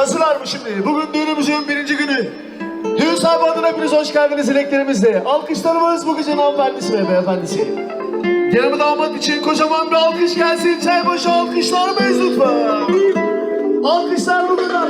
Nasıllar mı şimdi? Bugün düğünümüzün birinci günü. Düğün sahibi adına hepiniz hoş geldiniz dileklerimizle. Alkışlarımız bu gecenin hanımefendisi ve beyefendisi. Yanımı damat için kocaman bir alkış gelsin. Çaybaşı alkışlar mıyız lütfen? Alkışlar bu kadar.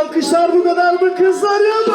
Alkışlar bu kadar mı kızlar ya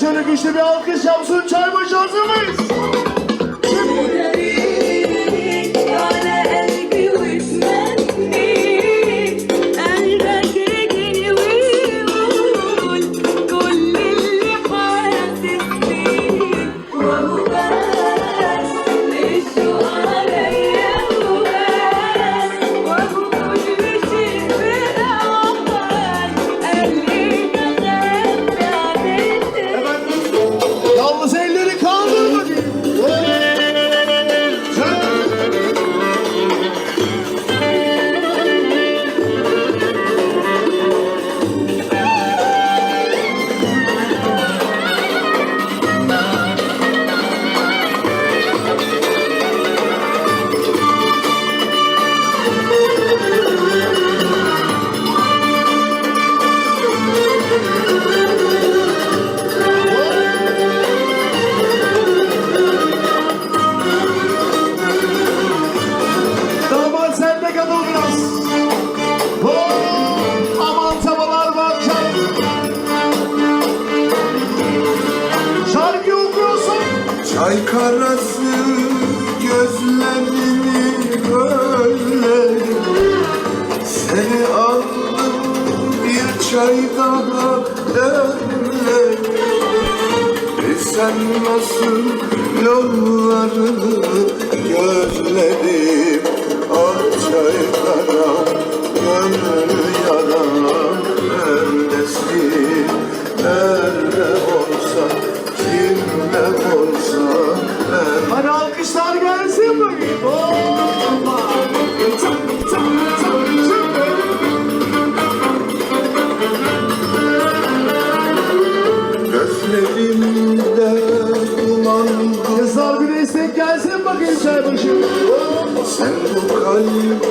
şöyle güçlü bir alkış yapsın. Çaybaşı hazır mıyız? Aman tavalar var. Şarkı okuyorsun. Çay karası gözlerini böyle Seni aldım bir çay daha demle sen nasıl yollarını gözledim Ah çay kara Kızlar bir destek gelsin bakayım çaybaşı. Sen bu kalbe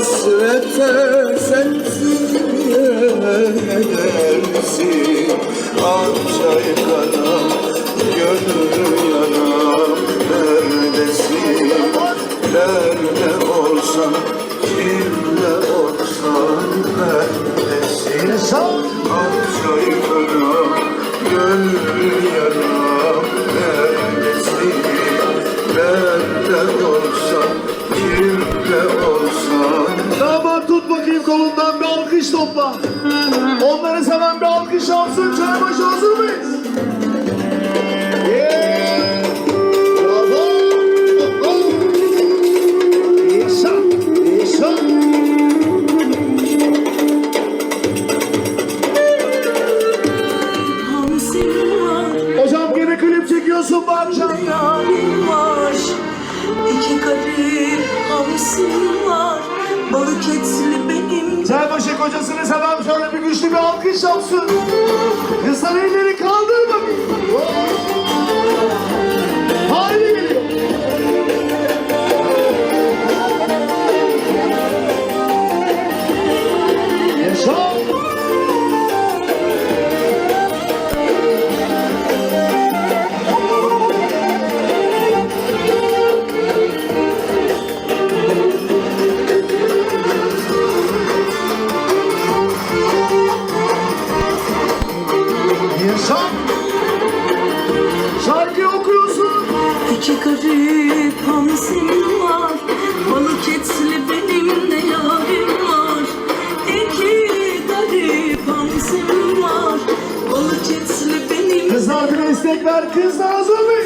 hasrete sensiz ne dersin Ah çay kara gönül yaram Neredesin? Nerede olsan kimle olsan Onları seven bir alkış alsın. Çaybaşı hazır mıyız? Yeah. Bravo. Yaşa. Hamsim var Hocam gene klip çekiyorsun bu akşam. Yarim var, iki kadeh hamsim var, balık etli benim Çaybaşı kocasını seven şöyle bir güçlü bir alkış yapsın. Kızlar elleri İki garip hamsim var Balık etli benim de yarim var İki garip hamsim var Balık etli benim Kızlar bir destek ver. Kızlar hazır mıyız?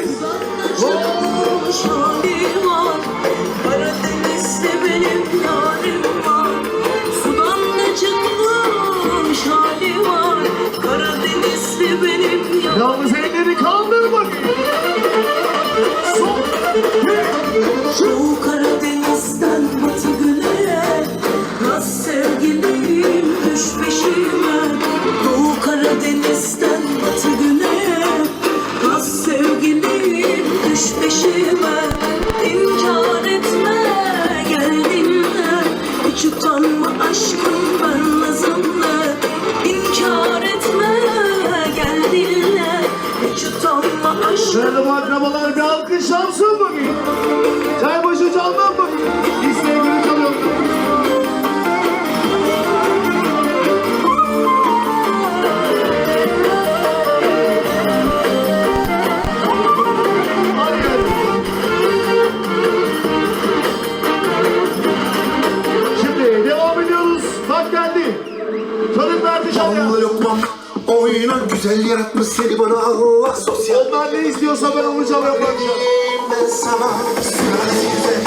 Bu akrabalar bir alkışlansın bakayım. Çaybaşı candan bakayım. İsteğe göre çalıyorum. Hadi gel. Şimdi devam ediyoruz. Bak geldi. Çocuklar dışarıya. Damla lokmam Oyna güzel yaratmış seni bana Allah sosyal Onlar ne istiyorsa ben onu çalıyorum. bak. Ben sana Sırası güzel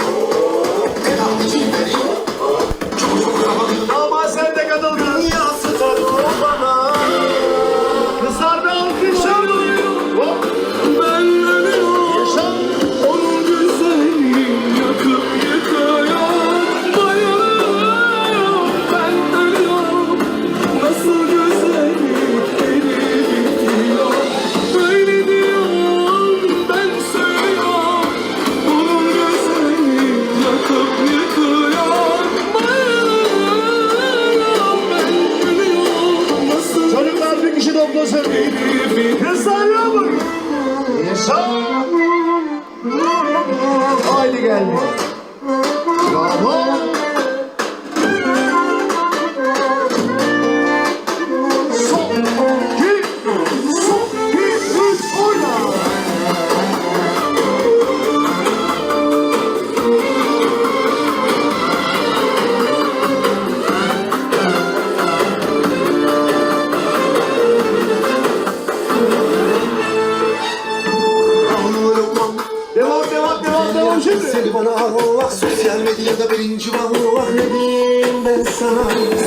En altı cimri Çocuk Ama sen de katıl Haydi geldi. Bravo. vah vah Sosyal medyada birinci vah vah Ne diyeyim ben sana?